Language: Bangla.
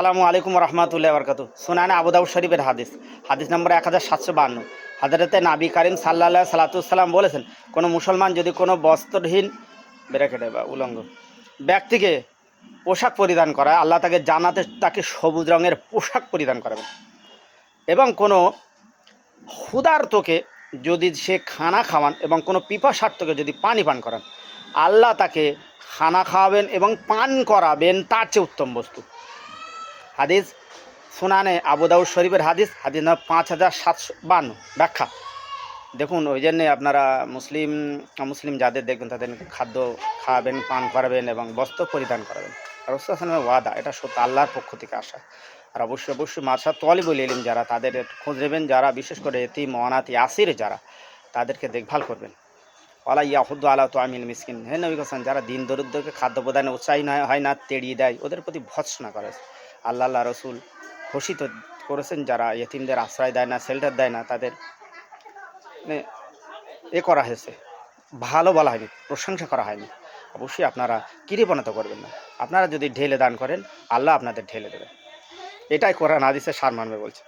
সালামু আলাইকুম রহমতুল্লাহ বরকাতু সুনানে আবুদাউদ শরীফের হাদিস। হাদিস নম্বর এক হাজার সাতশো বান্ন। হাজারতে নাবি কারিম সাল্লাহ সালাতুসাল্লাম বলেছেন, কোনো মুসলমান যদি কোনো বস্ত্রহীন ব্রেকেটে বা উলঙ্গ। ব্যক্তিকে পোশাক পরিধান করায়, আল্লাহ তাকে জানাতে তাকে সবুজ রঙের পোশাক পরিধান করাবেন। এবং কোনো ক্ষুধার্তকে যদি সে খানা খাওয়ান এবং কোনো পিপাসার্থকে যদি পানি পান করান, আল্লাহ তাকে খানা খাওয়াবেন এবং পান করাবেন, তার চেয়ে উত্তম বস্তু। হাদিস সুনানে আবুদাউদ শরীফের হাদিস হাদিস না পাঁচ হাজার সাতশো বান্ন। ব্যাখ্যা। দেখুন, ওই জন্যে আপনারা মুসলিম মুসলিম যাদের দেখবেন তাদের খাদ্য খাওয়াবেন পান করাবেন এবং বস্ত্র পরিধান করাবেন। রসুলের ওয়াদা, এটা সত্য, আল্লাহর পক্ষ থেকে আসা। আর অবশ্যই অবশ্যই মাসা তলিবুল ইলিম যারা, তাদের খোঁজ নেবেন, যারা, বিশেষ করে এতি মহানাতি আসির যারা, তাদেরকে দেখভাল করবেন। ওয়ালা ইয়াহুদ্দ আলা তো আমিল মিসকিন। হে নবী হোসেন, যারা দিন দরিদ্রকে খাদ্য প্রদানে উৎসাহী হয় না, তেড়িয়ে দেয়, ওদের প্রতি ভৎসনা করে আল্লাহ আল্লাহ রসুল ঘোষিত করেছেন যারা ইয়েতিমদের আশ্রয় দেয় না শেল্টার দেয় না, তাদের মানে এ করা হয়েছে। ভালো বলা হয়নি, প্রশংসা করা হয়নি। অবশ্যই আপনারা কৃপণতা করবেন না। আপনারা যদি ঢেলে দান করেন, আল্লাহ আপনাদের ঢেলে দেবেন। এটাই কোরআন দিচ্ছে সার মানবে বলছে।